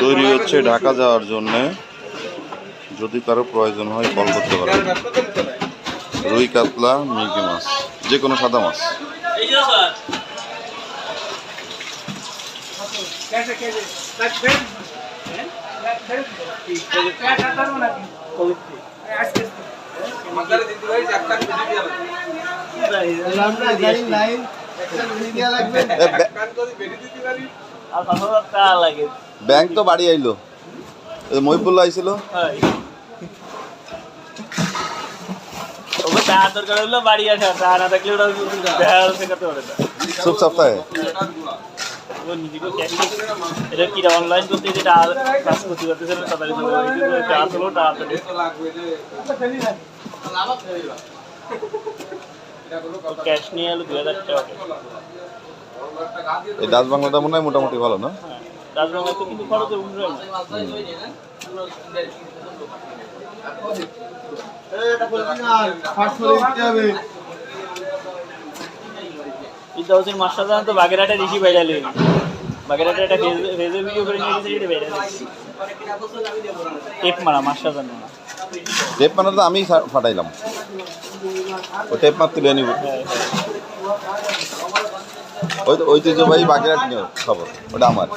তৈরি হচ্ছে ঢাকা যাওয়ার জন্যে। যদি কারও প্রয়োজন হয় কল করতে পারেন। রুই কাতলা মির্গি মাছ যে কোনো সাদা মাছ। ব্য- ব্যাংক তো বাড়ি আইলো। এ, মহিবুল্লাহ আইছিল। সব সপ্তাহে এটা কি অনলাইন করতে যেটা কাজ করতে করতেছে তাড়াতাড়ি চলে হলো তাড়াতাড়ি ক্যাশ নিয়ে এলো দুই হাজার টাকা এই ডাচ বাংলাটা মনে হয় মোটামুটি ভালো না? হ্যাঁ রাজবাংলা তো কিন্তু খরচে উঠবে। মাস্টার তো বাগেরহাটে বাগেরহাটে একটা ফেসে ভিডিও করে নিয়ে গেছে সেটা টেপ মারা মাস্টার জান না টেপ তো আমি ফাটাইলাম। ও পাঁচ তুলে নিব। ওই তো ঐতিহ্যবাহী বাগেরহাট নিয়ে খবর ওটা আমার।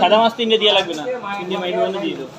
সাদা মাছ তিনটে দিয়ে লাগবে না তিনটে মাইক দিয়ে দেবো